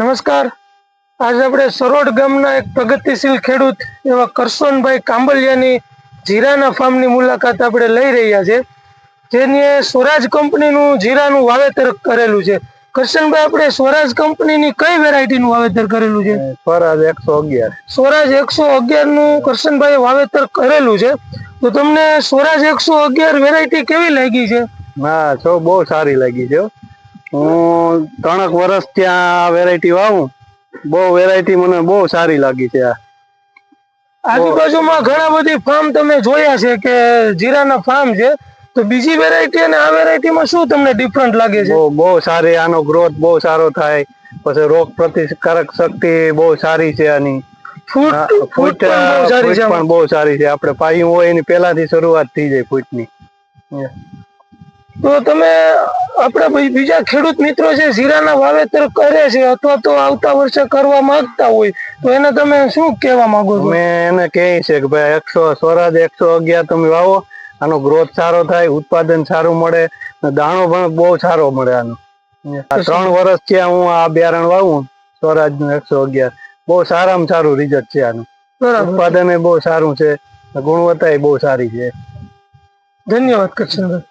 નમસ્કાર. આજે આપણે સરોડ ગામના એક પ્રગતિશીલ ખેડૂત એવા કરશનભાઈ કાંબલિયાની જીરાના ફાર્મની મુલાકાત આપણે લઈ રહ્યા છે. જેની સ્વરાજ કંપનીનું જીરાનું વાવેતર કરેલું છે. કરશનભાઈ આપણે સ્વરાજ કંપનીની કઈ વેરાયટીનું વાવેતર કરેલું છે? સ્વરાજ એકસો અગિયાર. સ્વરાજ એકસો અગિયારનું કરશનભાઈ વાવેતર કરેલું છે. તો તમને સ્વરાજ એકસો અગિયાર વેરાયટી કેવી લાગી છે? હા છો બહુ સારી લાગી છે હો. ત્રણેક વર્ષ ત્યાં આ વેરાયટી વાવું. બહુ વેરાયટી મને બહુ સારી લાગી છે આ. આજુબાજુમાં ઘણા બધી ફાર્મ તમે જોયા છે કે જીરાના ફાર્મ છે. તો બીજી વેરાયટી અને આ વેરાયટીમાં શું તમને ડિફરન્ટ લાગે છે? બહુ બહુ સારી. આનો ગ્રોથ બહુ સારો થાય. પછી રોગ પ્રતિકારક શક્તિ બહુ સારી છે આની. ફૂટ ફૂટ ફૂટ બહુ સારી છે પણ બહુ સારી છે. આપણે પાયું હોય એની પહેલાથી શરૂઆત થઈ જાય ફૂટની તો તમે આપણા બીજા ખેડૂત મિત્રો છે જીરાના વાવેતર કરે છે અથવા તો આવતા વર્ષે કરવા માંગતા હોય તો એને તમે શું કહેવા માંગો છો? મેં એને કહે છે કે ભાઈ એકસો સ્વરાજ એકસો અગિયાર તમે વાવો આનો ગ્રોથ સારો થાય ઉત્પાદન સારું મળે દાણો પણ બહુ સારો મળે આનો. ત્રણ વર્ષ થયા હું આ બિયારણ વાવું સ્વરાજનું એકસો અગિયાર. બહુ સારામાં સારું રિઝલ્ટ છે આનું. ઉત્પાદન બહુ સારું છે ગુણવત્તા બહુ સારી છે. ધન્યવાદ કરશનભાઈ